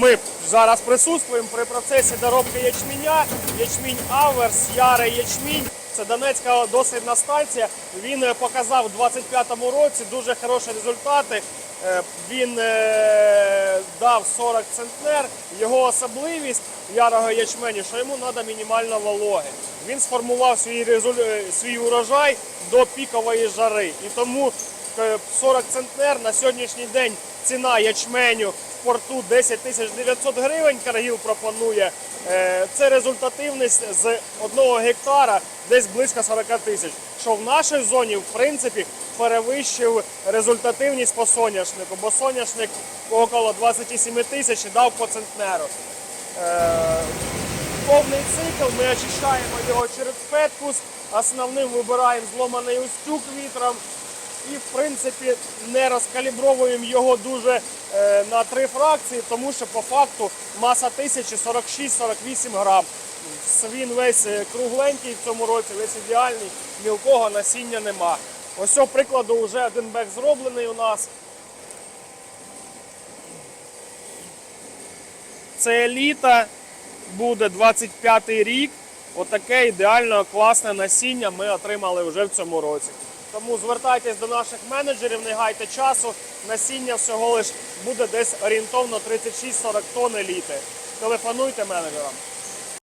Ми зараз присутствуємо при процесі доробки ячменя. Ячмінь Аверс, ярий ячмінь. Це Донецька дослідна станція. Він е, показав у 25-му році дуже хороші результати. Е, Він е, дав 40 центнер. Його особливість ярого ячменю, що йому треба мінімально вологи. Він сформував свій, резуль- свій урожай до пікової жари. І тому е, 40 центнер на сьогоднішній день ціна ячменю порту 10 тисяч 900 гривень. Каргіл пропонує. Е, Це результативність з одного гектара десь близько 40 тисяч. Що в нашій зоні, в принципі, перевищив результативність по соняшнику, бо соняшник около 27 тисяч дав по центнеру. Е, повний цикл, ми очищаємо його через петкус, основним вибираємо зломаний устюк вітром і в принципі не розкалібровуємо його дуже е, на три фракції, тому що по факту маса тисячі 46-48 грам. Він весь е, кругленький в цьому році, весь ідеальний, мілкого насіння нема. Ось цього прикладу вже один бек зроблений у нас. Це еліта, буде 25-й рік. Отаке ідеально класне насіння ми отримали вже в цьому році. Тому звертайтесь до наших менеджерів, не гайте часу. Насіння всього лиш буде десь орієнтовно 36-40 тонн еліти. Телефонуйте менеджерам.